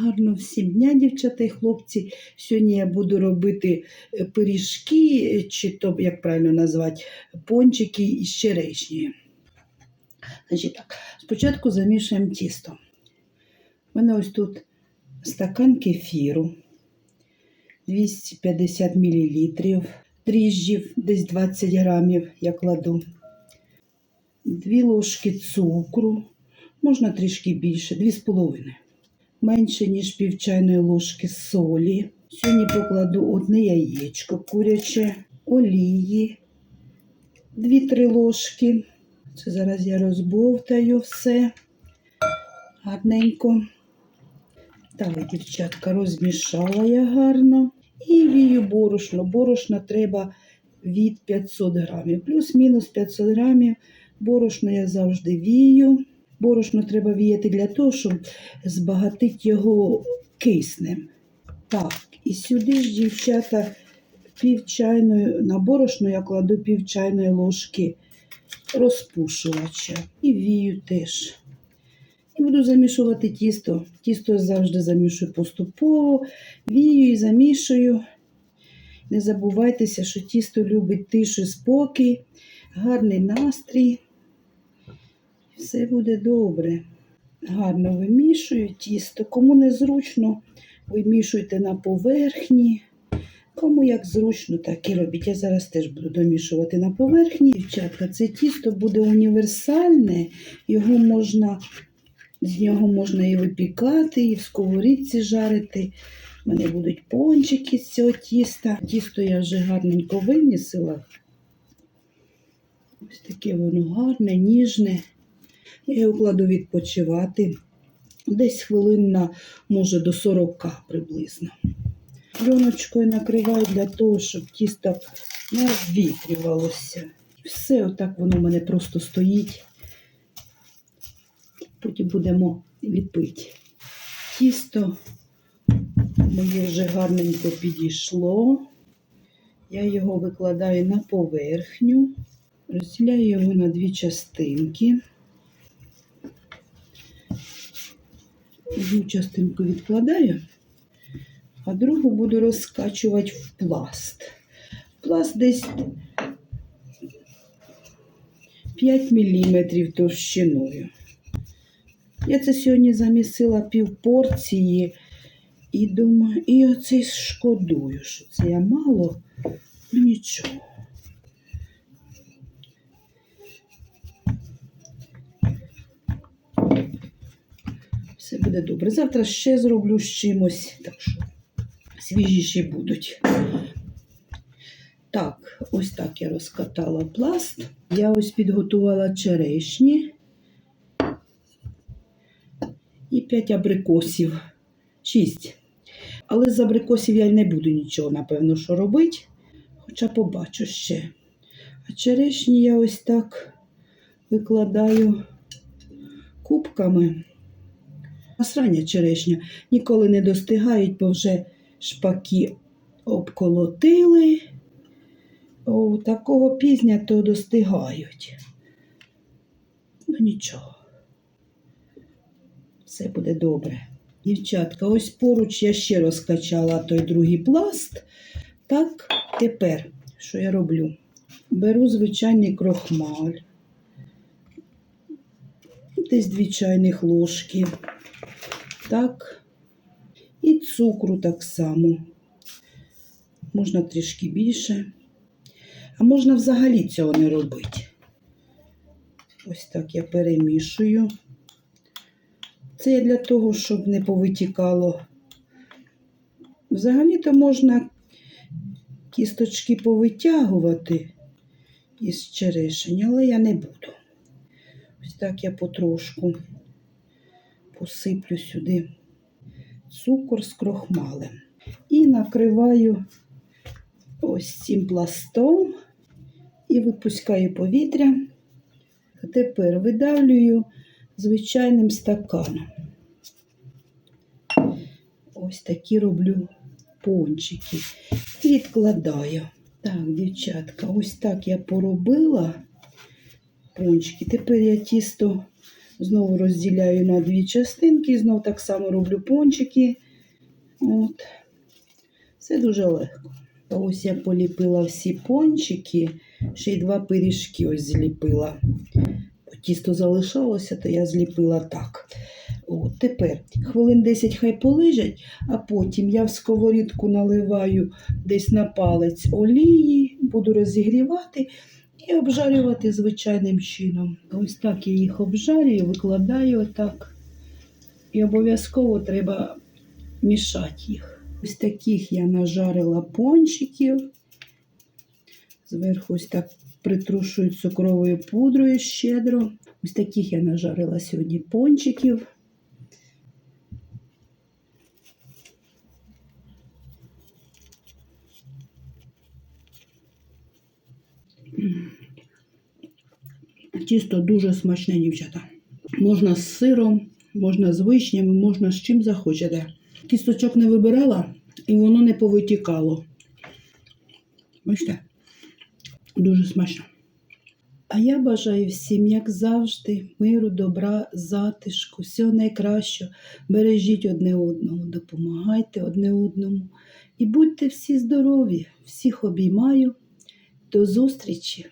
Гарно всім дня, дівчата і хлопці. Сьогодні я буду робити е, пиріжки, е, чи то, як правильно назвати, пончики із черешні. Значить так, спочатку замішуємо тісто. У мене ось тут стакан кефіру 250 мл, дріжджів десь 20 грамів я кладу, 2 ложки цукру, можна трішки більше, 2,5 менше, ніж пів чайної ложки солі. Сьогодні покладу одне яєчко куряче, олії, 2-3 ложки. Це зараз я розбовтаю все гарненько. Так, дівчатка, розмішала я гарно. І вію борошно. Борошна треба від 500 грамів. Плюс-мінус 500 грамів. Борошно я завжди вію. Борошно треба віяти для того, щоб збагатити його киснем. Так, і сюди ж, дівчата, пів чайної, на борошно я кладу пів чайної ложки розпушувача. І вію теж. І буду замішувати тісто. Тісто завжди замішую поступово, вію і замішую. Не забувайтеся, що тісто любить тишу, спокій, гарний настрій. Все буде добре. Гарно вимішую тісто. Кому не зручно, вимішуйте на поверхні. Кому як зручно, так і робіть. Я зараз теж буду домішувати на поверхні. Дівчатка, це тісто буде універсальне, його можна, з нього можна і випікати, і в сковорідці жарити. У мене будуть пончики з цього тіста. Тісто я вже гарненько вимісила. Ось таке воно гарне, ніжне. Я його кладу відпочивати. Десь хвилин на, може, до 40 приблизно. Пленочкою накриваю для того, щоб тісто не обвітрювалося. Все, отак воно в мене просто стоїть. Потім будемо ліпити. Тісто моє вже гарненько підійшло. Я його викладаю на поверхню, розділяю його на дві частинки. Одну частинку відкладаю, а другу буду розкачувати в пласт. Пласт десь 5 мм товщиною. Я це сьогодні замісила пів порції і думаю, і оцей шкодую, що це я мало, ну нічого. Все буде добре. Завтра ще зроблю з чимось, так що свіжіші будуть. Так, ось так я розкатала пласт. Я ось підготувала черешні і 5 абрикосів. 6. Але з абрикосів я не буду нічого, напевно, що робити. Хоча побачу ще. А черешні я ось так викладаю кубками. Насрання черешня ніколи не достигають, бо вже шпаки обколотили. О, такого пізня то достигають. Ну нічого. Все буде добре. Дівчатка, ось поруч я ще розкачала той другий пласт. Так, тепер, що я роблю? Беру звичайний крохмаль. Десь дві чайних ложки. Так. І цукру так само. Можна трішки більше. А можна взагалі цього не робити. Ось так я перемішую. Це я для того, щоб не повитікало. Взагалі-то можна кісточки повитягувати із черешень, але я не буду. Ось так я потрошку посиплю сюди цукор з крохмалем. І накриваю ось цим пластом і випускаю повітря. Тепер видавлюю звичайним стаканом. Ось такі роблю пончики. Відкладаю. Так, дівчатка, ось так я поробила пончики. Тепер я тісто Знову розділяю на дві частинки, знову так само роблю пончики. От. Все дуже легко. А Ось я поліпила всі пончики, ще й два пиріжки ось зліпила. Тісто залишалося, то я зліпила так. От, тепер хвилин 10 хай полежать, а потім я в сковорідку наливаю десь на палець олії, буду розігрівати і обжарювати звичайним чином. Ось так я їх обжарюю, викладаю отак. І обов'язково треба мішати їх. Ось таких я нажарила пончиків. Зверху ось так притрушую цукровою пудрою щедро. Ось таких я нажарила сьогодні пончиків. Тісто дуже смачне, дівчата. Можна з сиром, можна з вишнями, можна з чим захочете. Кісточок не вибирала і воно не повитікало. Бачите? Дуже смачно. А я бажаю всім, як завжди, миру, добра, затишку, всього найкращого. Бережіть одне одного, допомагайте одне одному. І будьте всі здорові. Всіх обіймаю. До зустрічі!